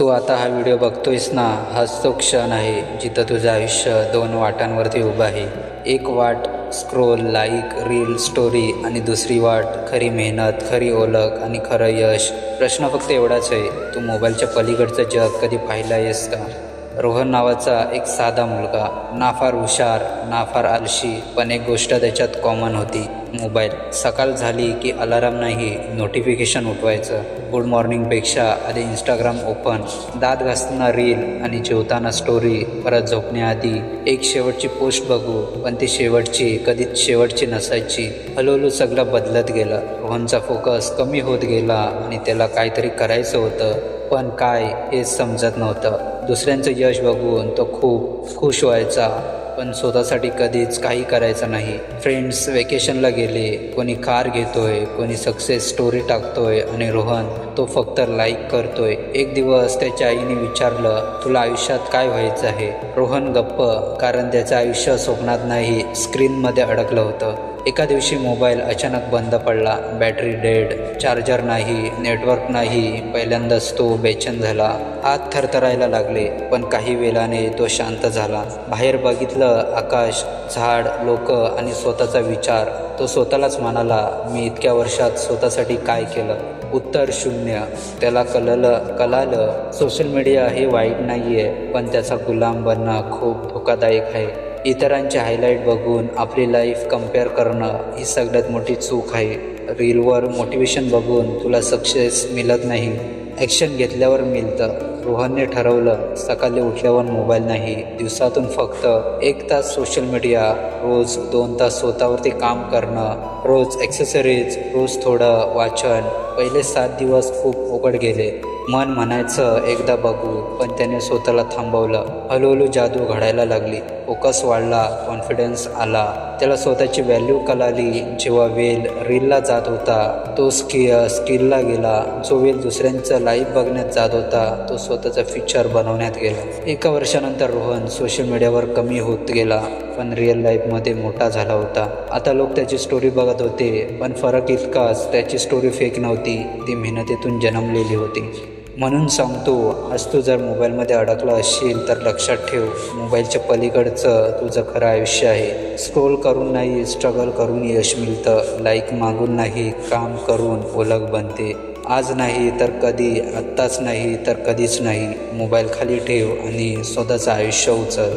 तू आता हा व्हिडिओ बघतोयस ना हाच तो क्षण आहे जिथं तुझं आयुष्य दोन वाटांवरती उभं आहे. एक वाट स्क्रोल लाईक रील स्टोरी आणि दुसरी वाट खरी मेहनत खरी ओळख आणि खरं यश. प्रश्न फक्त एवढाच आहे तू मोबाईलच्या पलीकडचं जग कधी पाहिलं आहेस का? रोहन नावाचा एक साधा मुलगा ना फार हुशार ना फार आलशी पण एक गोष्ट त्याच्यात कॉमन होती मोबाईल सकाळ झाली की अलाराम नाही नोटिफिकेशन उठवायचं. गुड मॉर्निंगपेक्षा आधी इंस्टाग्राम ओपन दात घासताना रील आणि जेवताना स्टोरी परत झोपण्याआधी. एक शेवटची पोस्ट बघू पण ती शेवटची कधीच शेवटची नसायची. हळूहळू सगळं बदलत गेलं. रोहनचा फोकस कमी होत गेला आणि त्याला काहीतरी करायचं होतं. पण काय हे समजत नव्हतं. दुसऱ्यांचं यश बघून तो खूप खुश व्हायचा पण स्वतःसाठी कधीच काही करायचं नाही. फ्रेंड्स वेकेशनला गेले कोणी कार घेतोय कोणी सक्सेस स्टोरी टाकतोय आणि रोहन तो फक्त लाईक करतोय. एक दिवस त्याच्या आईने विचारलं तुला आयुष्यात काय व्हायचं आहे? रोहन गप्प कारण त्याचं आयुष्य स्वप्नात नाही स्क्रीनमध्ये अडकलं होतं. एका दिवशी मोबाईल अचानक बंद पडला. बॅटरी डेड चार्जर नाही नेटवर्क नाही. पहिल्यांदाच तो बेचैन झाला. हात थरथरायला लागले पण काही वेळाने तो शांत झाला. बाहेर बघितलं आकाश झाड लोक आणि स्वतःचा विचार. तो स्वतःलाच म्हणाला मी इतक्या वर्षात स्वतःसाठी काय केलं? उत्तर शून्य. त्याला कळलं कळालं सोशल मीडिया हे वाईट नाही आहे पण त्याचा गुलाम बनणं खूप धोकादायक आहे. इतरांचे हायलाईट बघून आपली लाईफ कंपेअर करणं ही सगळ्यात मोठी चूक आहे. रीलवर मोटिवेशन बघून तुला सक्सेस मिळत नाही. ॲक्शन घेतल्यावर मिळतं. रोहनने ठरवलं सकाळी उठल्यावर मोबाईल नाही. दिवसातून फक्त एक तास सोशल मीडिया रोज दोन तास स्वतःवरती काम करणं रोज ॲक्सेसरीज रोज थोडं वाचन. पहिले सात दिवस खूप उघड गेले. मन म्हणायचं एकदा बघू. पण त्याने स्वतःला थांबवलं. हळूहळू जादू घडायला लागली. फोकस वाढला कॉन्फिडन्स आला. त्याला स्वतःची व्हॅल्यू कळाली. जेव्हा वेल रीलला जात होता तो स्कि स्किलला गेला. जो वेल दुसऱ्यांचं लाईफ बघण्यात जात होता तो स्वतःचा फ्युचर बनवण्यात गेला. एका वर्षानंतर रोहन सोशल मीडियावर कमी होत गेला पण रिअल लाईफमध्ये मोठा झाला होता. आता लोक त्याची स्टोरी बघत होते पण फरक इतकाच त्याची स्टोरी फेक नव्हती. ती मेहनतीतून जन्मलेली होती. म्हणून सांगतो आज तू जर मोबाईलमध्ये अडकला असशील तर लक्षात ठेव मोबाईलच्या पलीकडचं तुझं खरं आयुष्य आहे. स्क्रोल करून नाही स्ट्रगल करून यश मिळतं. लाईक मागून नाही काम करून ओळख बनते. आज नाही तर कधी आत्ताच नाही तर कधीच नाही. मोबाईल खाली ठेव आणि स्वतःचं आयुष्य उचल.